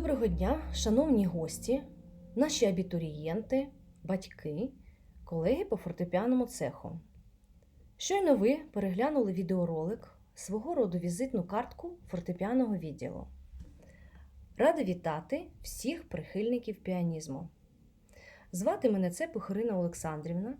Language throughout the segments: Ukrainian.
Доброго дня, шановні гості, наші абітурієнти, батьки, колеги по фортепіаному цеху. Щойно ви переглянули відеоролик свого роду візитну картку фортепіаного відділу. Рада вітати всіх прихильників піанізму. Звати мене це Похорина Олександрівна.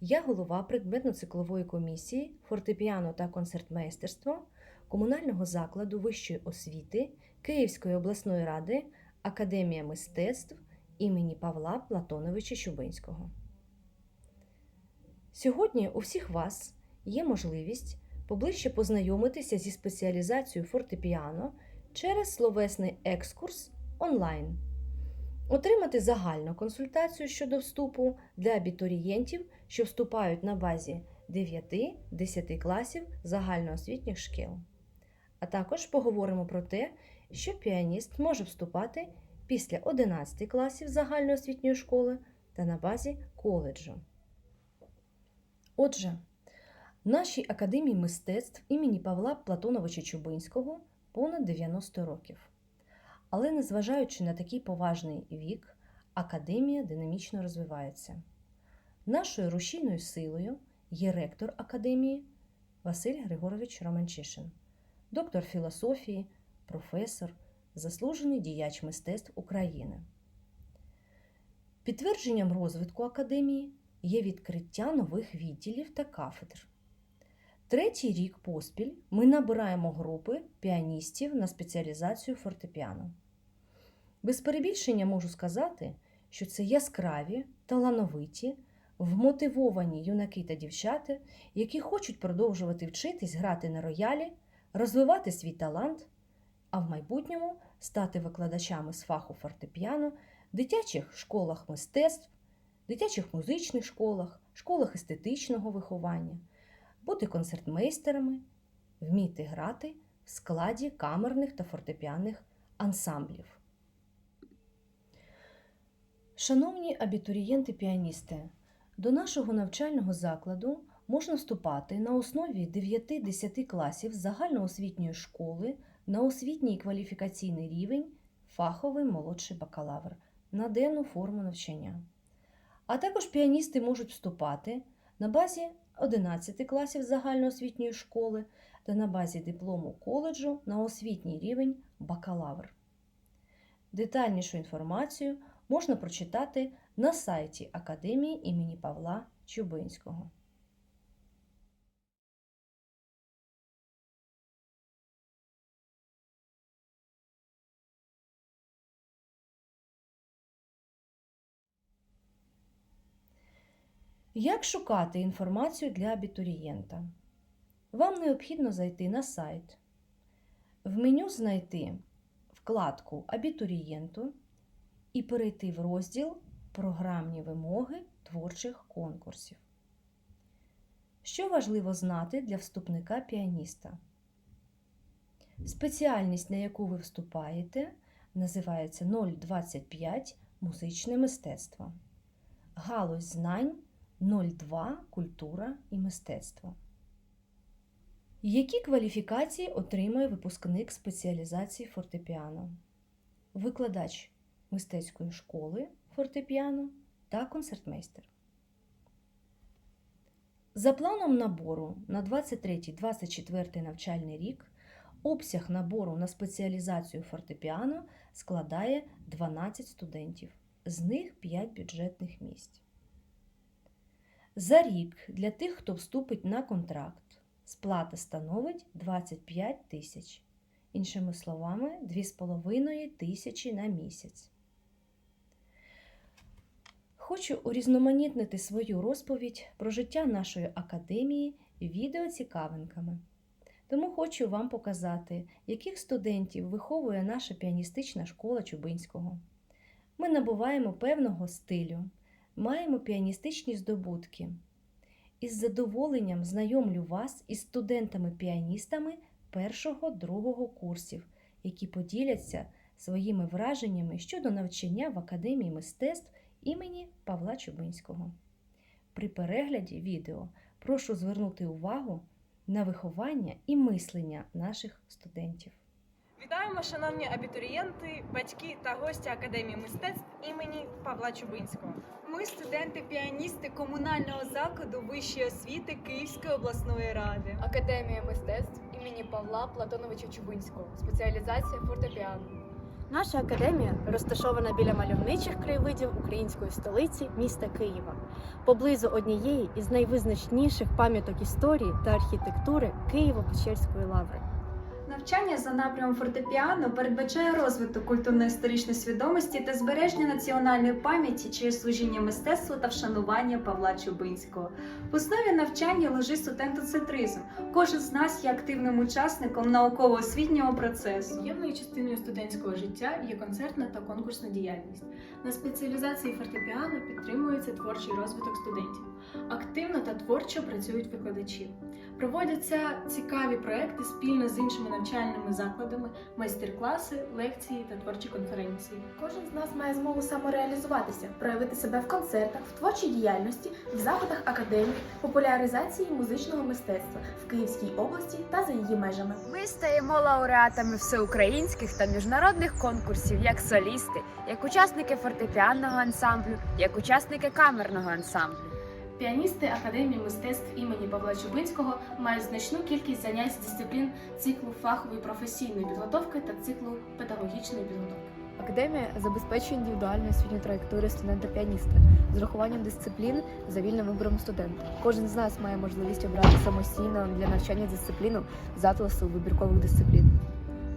Я голова предметно-циклової комісії фортепіано та концертмейстерство комунального закладу вищої освіти Київської обласної ради Академія мистецтв імені Павла Платоновича Чубинського. Сьогодні у всіх вас є можливість поближче познайомитися зі спеціалізацією фортепіано через словесний екскурс онлайн, отримати загальну консультацію щодо вступу для абітурієнтів, що вступають на базі 9-10 класів загальноосвітніх шкіл. А також поговоримо про те, що піаніст може вступати після 11 класів загальноосвітньої школи та на базі коледжу. Отже, в нашій академії мистецтв імені Павла Платоновича Чубинського понад 90 років. Але незважаючи на такий поважний вік, академія динамічно розвивається. Нашою рушійною силою є ректор академії Василь Григорович Романчишин, доктор філософії, професор, заслужений діяч мистецтв України. Підтвердженням розвитку академії є відкриття нових відділів та кафедр. Третій рік поспіль ми набираємо групи піаністів на спеціалізацію фортепіано. Без перебільшення можу сказати, що це яскраві, талановиті, вмотивовані юнаки та дівчата, які хочуть продовжувати вчитись грати на роялі, розвивати свій талант, а в майбутньому стати викладачами з фаху фортепіано в дитячих школах мистецтв, дитячих музичних школах, школах естетичного виховання, бути концертмейстерами, вміти грати в складі камерних та фортепіаних ансамблів. Шановні абітурієнти-піаністи, до нашого навчального закладу можна вступати на основі 9-10 класів загальноосвітньої школи на освітній кваліфікаційний рівень фаховий молодший бакалавр на денну форму навчання. А також піаністи можуть вступати на базі 11 класів загальноосвітньої школи та на базі диплому коледжу на освітній рівень бакалавр. Детальнішу інформацію можна прочитати на сайті Академії імені Павла Чубинського. Як шукати інформацію для абітурієнта? Вам необхідно зайти на сайт, в меню знайти вкладку Абітурієнту і перейти в розділ Програмні вимоги творчих конкурсів. Що важливо знати для вступника піаніста? Спеціальність, на яку ви вступаєте, називається 025 музичне мистецтво. Галузь знань 02 культура і мистецтво. Які кваліфікації отримує випускник спеціалізації фортепіано? Викладач мистецької школи фортепіано та концертмейстер. За планом набору на 23-24 навчальний рік обсяг набору на спеціалізацію фортепіано складає 12 студентів, з них 5 бюджетних місць. За рік для тих, хто вступить на контракт, сплата становить 25 тисяч. Іншими словами, 2,5 тисячі на місяць. Хочу урізноманітнити свою розповідь про життя нашої академії відеоцікавинками. Тому хочу вам показати, яких студентів виховує наша піаністична школа Чубинського. Ми набуваємо певного стилю, маємо піаністичні здобутки. Із задоволенням знайомлю вас із студентами-піаністами першого-другого курсів, які поділяться своїми враженнями щодо навчання в Академії мистецтв імені Павла Чубинського. При перегляді відео прошу звернути увагу на виховання і мислення наших студентів. Вітаємо, шановні абітурієнти, батьки та гості Академії мистецтв імені Павла Чубинського. Ми студенти-піаністи комунального закладу вищої освіти Київської обласної ради. Академія мистецтв імені Павла Платоновича Чубинського, спеціалізація фортепіано. Наша академія розташована біля мальовничих краєвидів української столиці міста Києва, поблизу однієї із найвизначніших пам'яток історії та архітектури Києво-Печерської лаври. Навчання за напрямом фортепіано передбачає розвиток культурно-історичної свідомості та збереження національної пам'яті через служіння мистецтву та вшанування Павла Чубинського. В основі навчання лежить студентоцентризм. Кожен з нас є активним учасником науково-освітнього процесу. Ємною частиною студентського життя є концертна та конкурсна діяльність. На спеціалізації фортепіано підтримується творчий розвиток студентів. Активно та творчо працюють викладачі. Проводяться цікаві проекти спільно з іншими навчальними закладами, майстер-класи, лекції та творчі конференції. Кожен з нас має змогу самореалізуватися, проявити себе в концертах, в творчій діяльності, в заходах академії, популяризації музичного мистецтва в Київській області та за її межами. Ми стаємо лауреатами всеукраїнських та міжнародних конкурсів як солісти, як учасники фортепіанного ансамблю, як учасники камерного ансамблю. Піаністи Академії мистецтв імені Павла Чубинського мають значну кількість занять з дисциплін циклу фахової професійної підготовки та циклу педагогічної підготовки. Академія забезпечує індивідуальну освітню траєкторію студента-піаніста з урахуванням дисциплін за вільним вибором студента. Кожен з нас має можливість обрати самостійно для навчання дисципліну з атласу вибіркових дисциплін.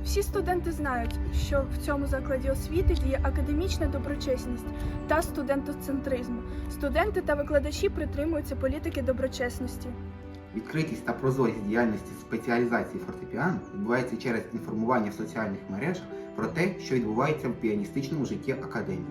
Всі студенти знають, що в цьому закладі освіти діє академічна доброчесність та студентоцентризм. Студенти та викладачі притримуються політики доброчесності. Відкритість та прозорість діяльності спеціалізації фортепіано відбувається через інформування в соціальних мережах про те, що відбувається в піаністичному житті академії.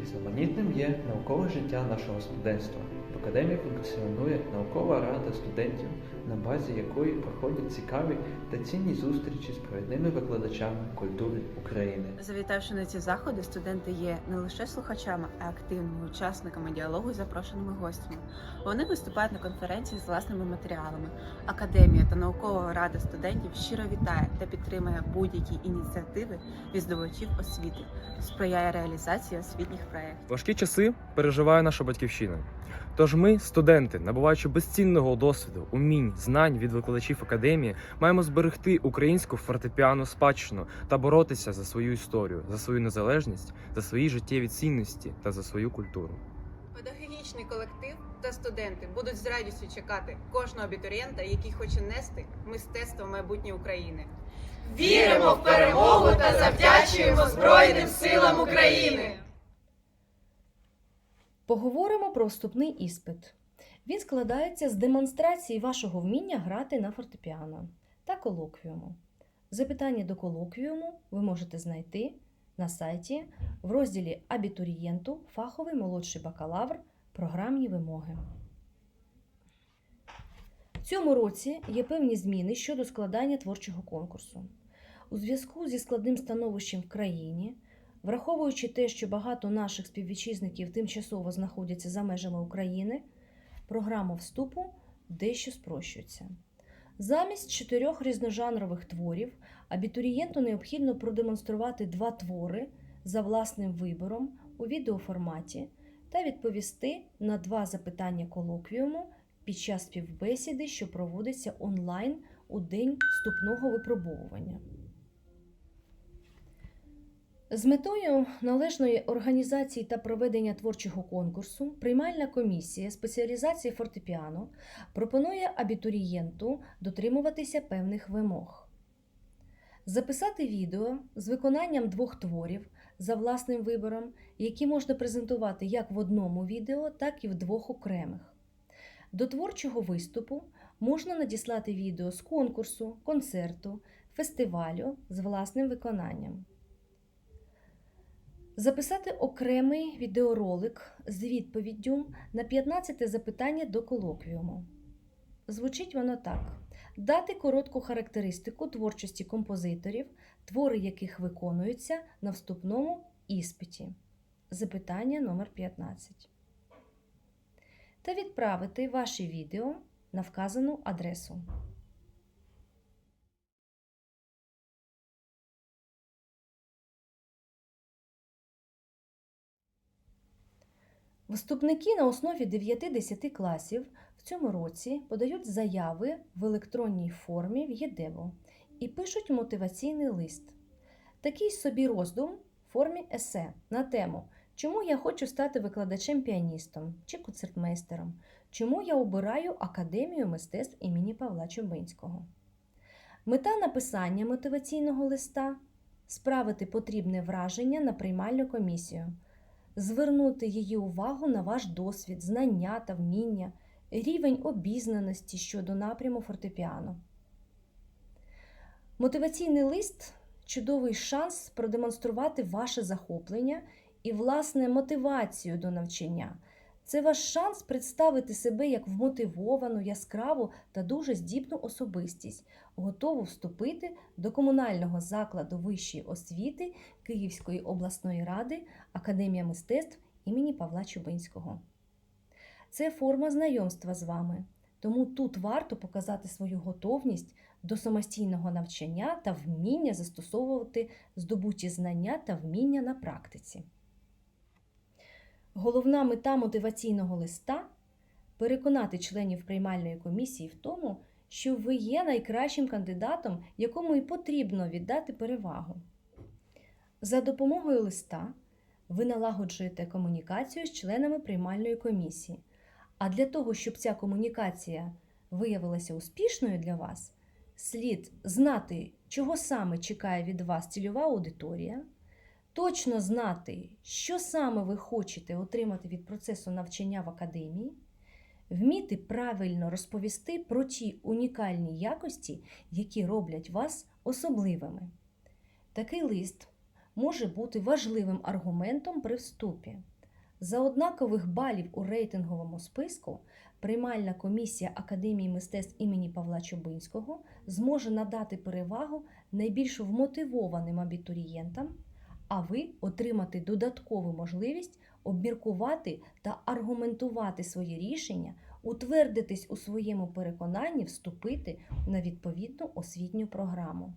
Різноманітним є наукове життя нашого студентства. В академії функціонує наукова рада студентів, на базі якої проходять цікаві та цінні зустрічі з провідними викладачами культури України. Завітавши на ці заходи, студенти є не лише слухачами, а активними учасниками діалогу з запрошеними гостями. Вони виступають на конференції з власними матеріалами. Академія та наукова рада студентів щиро вітає та підтримує будь-які ініціативи від здобувачів освіти, сприяє реалізації освітніх проєктів. Важкі часи переживає наша батьківщина. Тож ми, студенти, набуваючи безцінного досвіду, умінь, знань від викладачів академії, маємо зберегти українську фортепіано спадщину та боротися за свою історію, за свою незалежність, за свої життєві цінності та за свою культуру. Педагогічний колектив та студенти будуть з радістю чекати кожного абітурієнта, який хоче нести мистецтво майбутнє України. Віримо в перемогу та завдячуємо Збройним силам України! Поговоримо про вступний іспит. Він складається з демонстрації вашого вміння грати на фортепіано та колоквіуму. Запитання до колоквіуму ви можете знайти на сайті в розділі Абітурієнту фаховий молодший бакалавр програмні вимоги. В цьому році є певні зміни щодо складання творчого конкурсу. У зв'язку зі складним становищем в країні Враховуючи те, що багато наших співвітчизників тимчасово знаходяться за межами України, програма вступу дещо спрощується. Замість чотирьох різножанрових творів абітурієнту необхідно продемонструвати два твори за власним вибором у відеоформаті та відповісти на два запитання колоквіуму під час співбесіди, що проводиться онлайн у день вступного випробовування. З метою належної організації та проведення творчого конкурсу приймальна комісія спеціалізації фортепіано пропонує абітурієнту дотримуватися певних вимог. Записати відео з виконанням двох творів за власним вибором, які можна презентувати як в одному відео, так і в двох окремих. До творчого виступу можна надіслати відео з конкурсу, концерту, фестивалю з власним виконанням. Записати окремий відеоролик з відповіддю на 15 запитання до колоквіуму. Звучить воно так: дати коротку характеристику творчості композиторів, твори яких виконуються на вступному іспиті. Запитання номер 15 Та відправити ваші відео на вказану адресу. Вступники на основі 9-10 класів в цьому році подають заяви в електронній формі в ЄДЕВО і пишуть мотиваційний лист. Такий собі роздум в формі есе на тему Чому я хочу стати викладачем-піаністом чи концертмейстером? Чому я обираю Академію мистецтв імені Павла Чубинського? Мета написання мотиваційного листа справити потрібне враження на приймальну комісію, звернути її увагу на ваш досвід, знання та вміння, рівень обізнаності щодо напряму фортепіано. Мотиваційний лист чудовий шанс продемонструвати ваше захоплення і, власне, мотивацію до навчання. Це ваш шанс представити себе як вмотивовану, яскраву та дуже здібну особистість, готову вступити до комунального закладу вищої освіти Київської обласної ради Академія мистецтв імені Павла Чубинського. Це форма знайомства з вами, тому тут варто показати свою готовність до самостійного навчання та вміння застосовувати здобуті знання та вміння на практиці. Головна мета мотиваційного листа переконати членів приймальної комісії в тому, що ви є найкращим кандидатом, якому і потрібно віддати перевагу. За допомогою листа ви налагоджуєте комунікацію з членами приймальної комісії. А для того, щоб ця комунікація виявилася успішною для вас, слід знати, чого саме чекає від вас цільова аудиторія, точно знати, що саме ви хочете отримати від процесу навчання в академії, вміти правильно розповісти про ті унікальні якості, які роблять вас особливими. Такий лист може бути важливим аргументом при вступі. За однакових балів у рейтинговому списку приймальна комісія Академії мистецтв імені Павла Чубинського зможе надати перевагу найбільш вмотивованим абітурієнтам, а ви отримати додаткову можливість обміркувати та аргументувати своє рішення, утвердитись у своєму переконанні вступити на відповідну освітню програму.